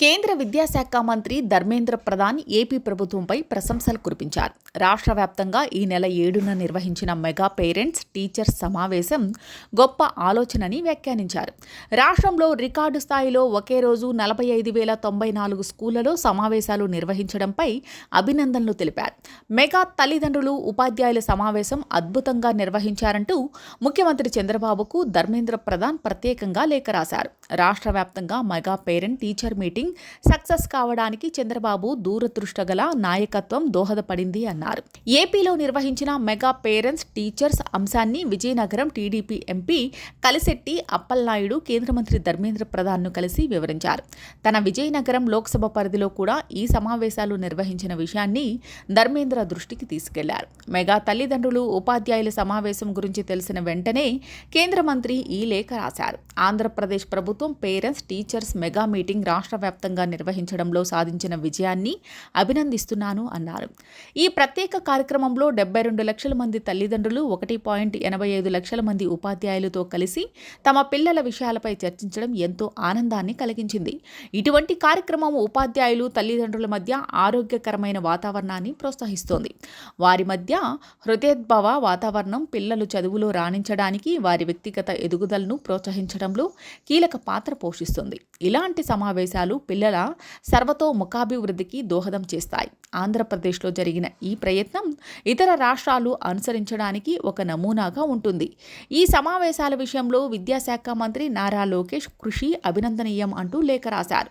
కేంద్ర విద్యాశాఖ మంత్రి ధర్మేంద్ర ప్రధాన్ ఏపీ ప్రభుత్వంపై ప్రశంసలు కురిపించారు. రాష్ట్ర వ్యాప్తంగా ఈ నెల ఏడున నిర్వహించిన మెగా పేరెంట్స్ టీచర్స్ సమావేశం గొప్ప ఆలోచనని వ్యాఖ్యానించారు. రాష్ట్రంలో రికార్డు స్థాయిలో ఒకే రోజు నలభై ఐదు వేల తొంభై నాలుగు స్కూళ్ళలో సమావేశాలు నిర్వహించడంపై అభినందనలు తెలిపారు. మెగా తల్లిదండ్రులు ఉపాధ్యాయుల సమావేశం అద్భుతంగా నిర్వహించారంటూ ముఖ్యమంత్రి చంద్రబాబుకు ధర్మేంద్ర ప్రధాన్ ప్రత్యేకంగా లేఖ రాశారు. రాష్ట్ర వ్యాప్తంగా mega parent teacher meeting success కావడానికి చంద్రబాబు దూరదృష్టగల నాయకత్వం దోహదపడింది అన్నారు. ఏపీలో నిర్వహించిన మెగా పేరెంట్స్ టీచర్స్ అంశాన్ని విజయనగరం టీడీపీ ఎంపీ కలిశెట్టి అప్పలనాయుడు కేంద్ర మంత్రి ధర్మేంద్ర ప్రధాన్ను కలిసి వివరించారు. తన విజయనగరం లోక్సభ పరిధిలో కూడా ఈ సమావేశాలు నిర్వహించిన విషయాన్ని ధర్మేంద్ర దృష్టికి తీసుకెళ్ళారు. మెగా తల్లిదండ్రులు ఉపాధ్యాయుల సమావేశం గురించి తెలిసిన వెంటనే కేంద్ర మంత్రి ఈ లేఖ రాశారు. ఆంధ్రప్రదేశ్ ప్రభుత్వం పేరెంట్స్ టీచర్స్ మెగా మీటింగ్ రాష్ట్ర వ్యాప్తంగా నిర్వహించడంలో సాధించిన విజయాన్ని అభినందిస్తున్నాను అన్నారు. ఈ ప్రత్యేక కార్యక్రమంలో డెబ్బై రెండు లక్షల మంది తల్లిదండ్రులు ఒకటి పాయింట్ ఎనభై ఐదు లక్షల మంది ఉపాధ్యాయులతో కలిసి తమ పిల్లల విషయాలపై చర్చించడం ఎంతో ఆనందాన్ని కలిగించింది. ఇటువంటి కార్యక్రమం ఉపాధ్యాయులు తల్లిదండ్రుల మధ్య ఆరోగ్యకరమైన వాతావరణాన్ని ప్రోత్సహిస్తోంది. వారి మధ్య హృదయోద్భవ వాతావరణం పిల్లలు చదువులో రాణించడానికి వారి వ్యక్తిగత ఎదుగుదలను ప్రోత్సహించడంలో కీలక పాత్ర పోషిస్తుంది. ఇలాంటి సమావేశాలు పిల్లల సర్వతోముఖాభివృద్ధికి దోహదం చేస్తాయి. ఆంధ్రప్రదేశ్లో జరిగిన ఈ ప్రయత్నం ఇతర రాష్ట్రాలు అనుసరించడానికి ఒక నమూనాగా ఉంటుంది. ఈ సమావేశాల విషయంలో విద్యాశాఖ మంత్రి నారా లోకేష్ కృషి అభినందనీయం అంటూ లేఖ రాశారు.